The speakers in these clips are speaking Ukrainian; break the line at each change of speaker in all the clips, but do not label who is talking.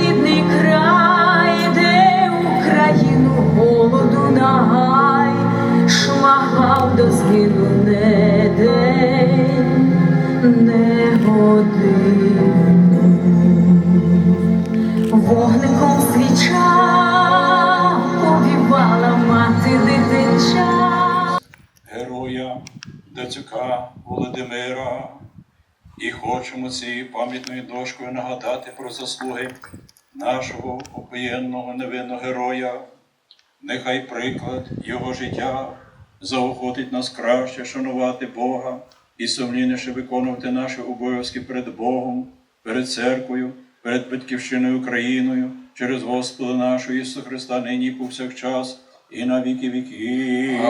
рідний край, де Україну голоду нагай, шмагав до згину не день, не годину. Вогником свіча повівала мати дитинча.
героя Дацюка Володимира. І хочемо цією пам'ятною дошкою нагадати про заслуги нашого опоєнного невинного героя. Нехай приклад його життя заохотить нас краще шанувати Бога і сумлінніше виконувати наші обов'язки перед Богом, перед церквою, перед Батьківщиною Україною, через Господа нашого Ісуса Христа, нині і повсякчас, і на віки віків.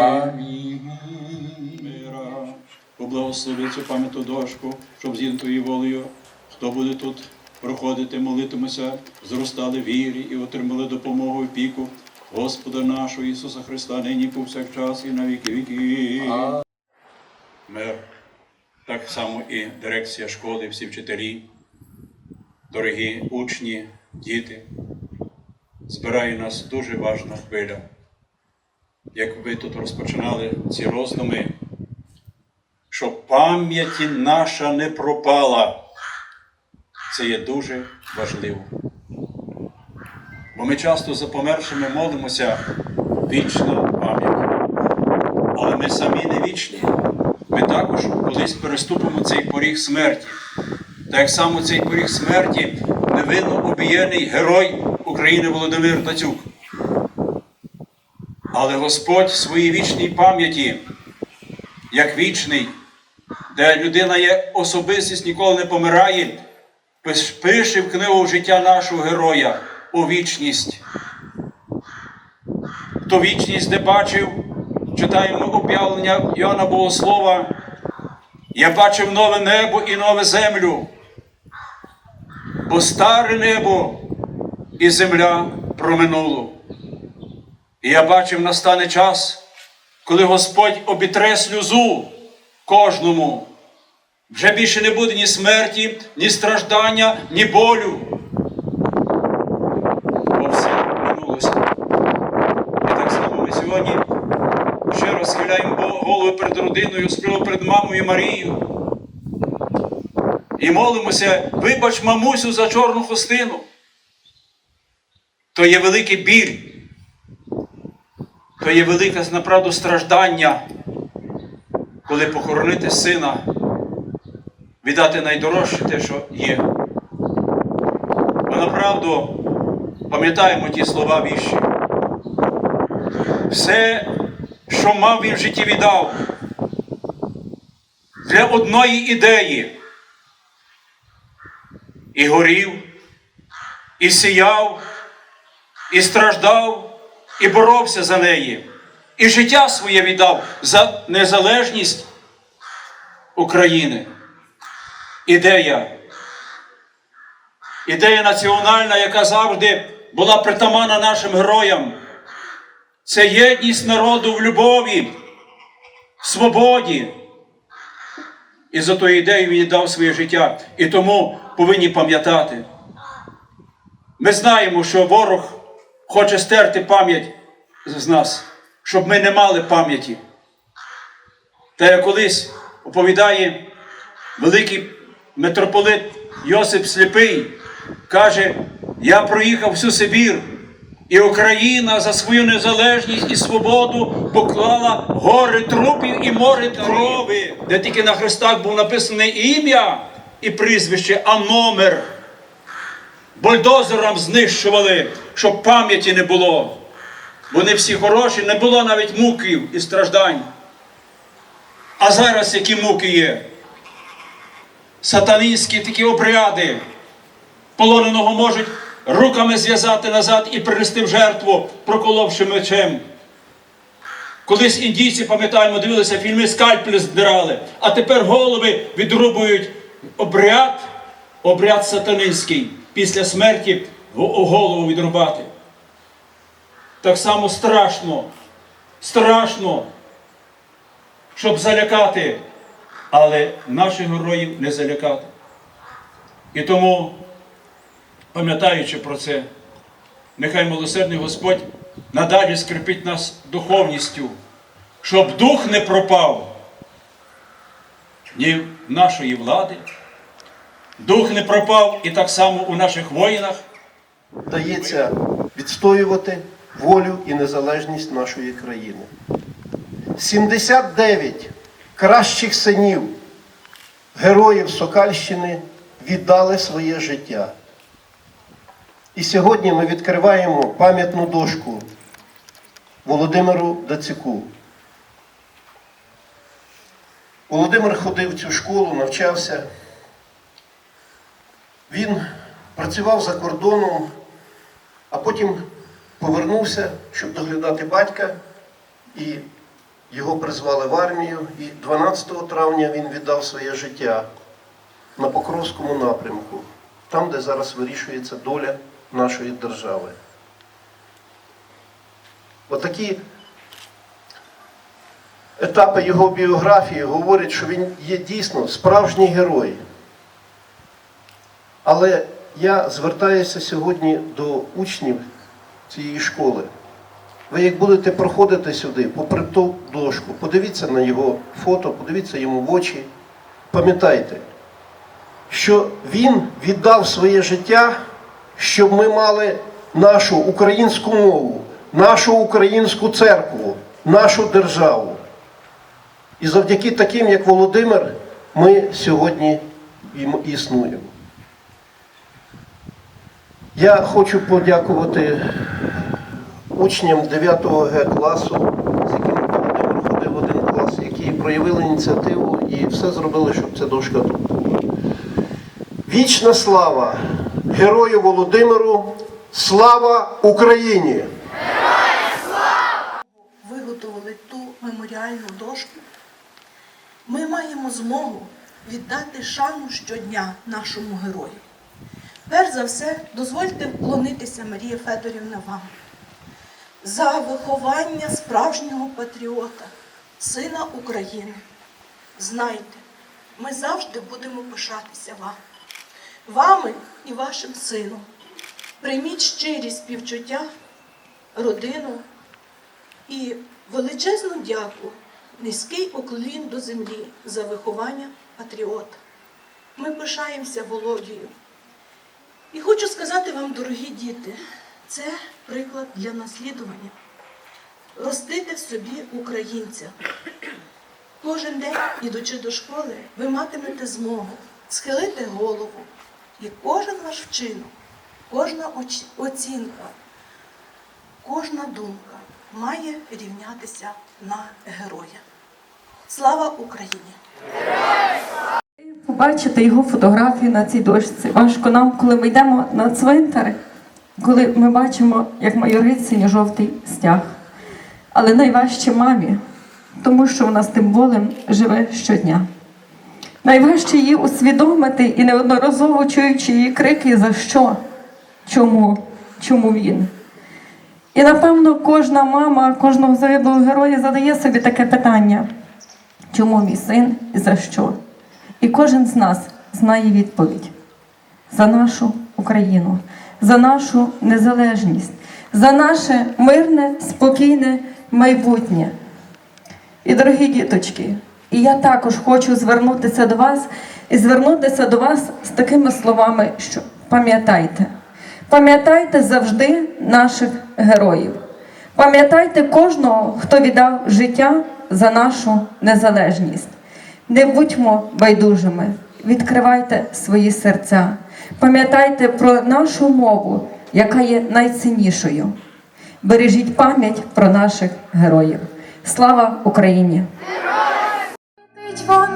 Мира. Поблагослови цю пам'ятну дошку, щоб з інтою волею, хто буде тут проходити, молитимуся, зростали в вірі і отримали допомогу і піку Господа нашого Ісуса Христа, нині повсякчас і на віки віки. Мир. Так само і дирекція школи, всі вчителі, дорогі учні, діти. Збирає нас дуже важна хвиля як ви тут розпочинали ці роздуми, щоб пам'яті наша не пропала. Це є дуже важливо. Бо ми часто за помершими молимося вічна пам'ять. Але ми самі не вічні. Ми також колись переступимо цей поріг смерті. Так само цей поріг смерті невинно обієний герой України Володимир Тацюк. Але Господь в своїй вічній пам'яті, як вічний, де людина є особистість, ніколи не помирає, пиш- пише в книгу життя нашого героя у вічність. Хто вічність не бачив, читаємо об'явлення Йоанна Богослова. Я бачив нове небо і нове землю, бо старе небо і земля проминуло. І я бачив, настане час, коли Господь обітре сльозу кожному. Вже більше не буде ні смерті, ні страждання, ні болю. Бо все минулося. І так само ми сьогодні ще раз схиляємо голову перед родиною, справу перед мамою Марією. І молимося, вибач мамусю за чорну хустину. То є великий біль то є велике направду страждання, коли похоронити сина, віддати найдорожче те, що є. Ми направду пам'ятаємо ті слова віщі. Все, що мав він в житті віддав, для одної ідеї. І горів, і сіяв, і страждав, і боровся за неї, і життя своє віддав за незалежність України. Ідея. Ідея національна, яка завжди була притаманна нашим героям. Це єдність народу в любові, в свободі. І за ту ідею він дав своє життя. І тому повинні пам'ятати. Ми знаємо, що ворог хоче стерти пам'ять з нас, щоб ми не мали пам'яті. Та як колись оповідає великий митрополит Йосип Сліпий, каже: я проїхав всю Сибір, і Україна за свою незалежність і свободу поклала гори трупів і море крови, де тільки на хрестах був написане ім'я і прізвище, а номер бульдозером знищували, щоб пам'яті не було. Вони всі хороші, не було навіть муків і страждань. А зараз які муки є? Сатанинські такі обряди. Полоненого можуть руками зв'язати назад і принести в жертву, проколовши мечем. Колись індійці, пам'ятаємо, дивилися фільми, скальпелі здирали, а тепер голови відрубують обряд, обряд сатанинський, після смерті голову відрубати. Так само страшно, страшно, щоб залякати, але наших героїв не залякати. І тому пам'ятаючи про це, нехай милосердний Господь надалі скріпить нас духовністю, щоб дух не пропав ні нашої влади, дух не пропав і так само у наших воїнах.
вдається відстоювати волю і незалежність нашої країни. 79 кращих синів героїв Сокальщини віддали своє життя. І сьогодні ми відкриваємо пам'ятну дошку Володимиру Дацюку. Володимир ходив в цю школу, навчався. Він працював за кордоном, а потім повернувся, щоб доглядати батька, і його призвали в армію. І 12 травня він віддав своє життя на Покровському напрямку, там, де зараз вирішується доля нашої держави. Отакі етапи його біографії говорять, що він є дійсно справжній герой. Але я звертаюся сьогодні до учнів цієї школи. Ви як будете проходити сюди, попри ту дошку, подивіться на його фото, подивіться йому в очі. Пам'ятайте, що він віддав своє життя, щоб ми мали нашу українську мову, нашу українську церкву, нашу державу. І завдяки таким, як Володимир, ми сьогодні існуємо. Я хочу подякувати учням 9 Г класу, з якими Володимир ходив один клас, які проявили ініціативу і все зробили, щоб ця дошка тут була. Вічна слава герою Володимиру! Слава Україні!
виготовили ту меморіальну дошку, ми маємо змогу віддати шану щодня нашому герою. Перш за все, дозвольте вклонитися, Марія Федорівна, вам за виховання справжнього патріота, сина України. Знайте, ми завжди будемо пишатися вами, вами і вашим сином. Прийміть щирі співчуття, родину і величезну дяку, низький уклін до землі за виховання патріота. Ми пишаємося Володією. І хочу сказати вам, дорогі діти, це приклад для наслідування. Ростити в собі українця. Кожен день, ідучи до школи, ви матимете змогу схилити голову. І кожен ваш вчинок, кожна оцінка, кожна думка має рівнятися на героя. Слава Україні!
Побачити його фотографію на цій дошці. Важко нам, коли ми йдемо на цвинтар, коли ми бачимо, як майорить синьо-жовтий стяг. Але найважче мамі, тому що вона з тим болем живе щодня. Найважче її усвідомити і неодноразово чуючи її крики, за що, чому, чому він. І напевно кожна мама, кожного загиблого героя задає собі таке питання: чому мій син і за що? І кожен з нас знає відповідь за нашу Україну, за нашу незалежність, за наше мирне, спокійне майбутнє. І дорогі діточки, і я також хочу звернутися до вас і звернутися до вас з такими словами, що пам'ятайте, пам'ятайте завжди наших героїв. Пам'ятайте кожного, хто віддав життя за нашу незалежність. Не будьмо байдужими, відкривайте свої серця. Пам'ятайте про нашу мову, яка є найціннішою. Бережіть пам'ять про наших героїв. Слава Україні!
Летить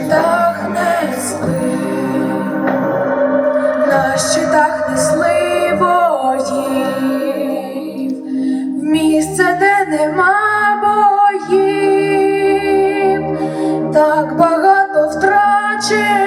share.